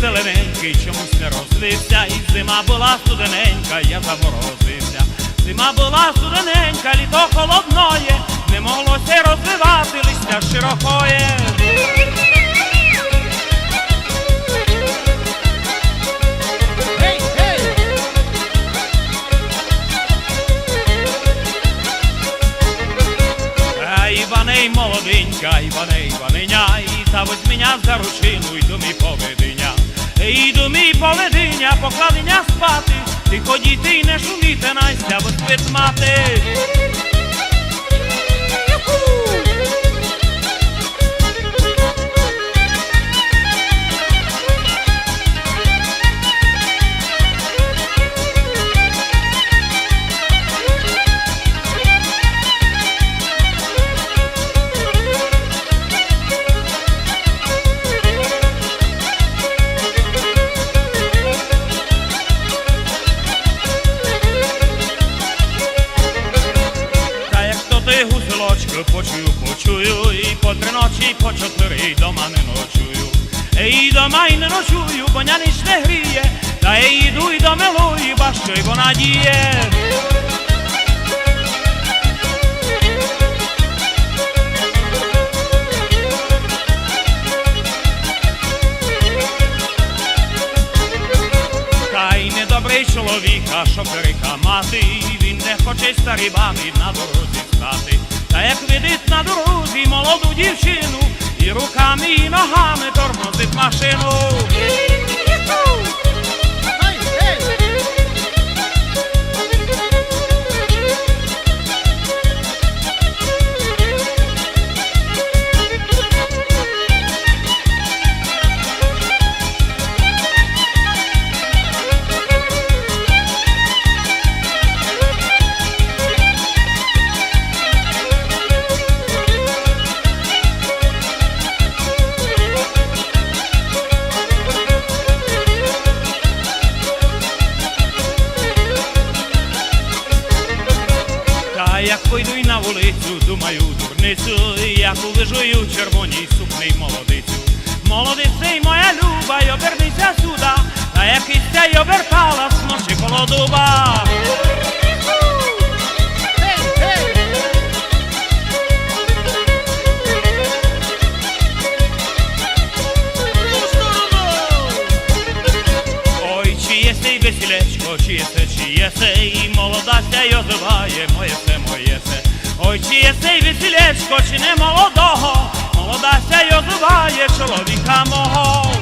чомусь не розвився, і зима була студененька, я заморозився. Зима була студененька, літо холодноє, не моглося розвивати листя широкоє. Іваней молоденька, Іваней, Іваненя, і та возь мене за ручину, йду мій поведення. Йду мій поведення, покладення спати, ти ходіти й не шуміте, Настя, бо спить мати. Гуселочку почую, почую, і по три ночі, по чотири і дома не ночую. І дома й не ночую, бо ня ніч не гріє, та я йду й до милої, ба що й вона діє. Та й недобрий чоловік, а що перекамати, він не хоче старі бабі на дорозі стати. Та як видить на дорозі молоду дівчину, і руками, і ногами тормозить машину. Як пойду й на вулицю, думаю дурницю, як увижую червоній сукний молодицю. Молодице й моя люба, й обернися сюда, та як істя й обертала, смочи коло дуба. Сей весілечко, чиє се, чиє се, і молода ся й озиває, моє се, моє се. Ой, чиє сей весілечко, чи не молодого, молода ся й озиває чоловіка мого.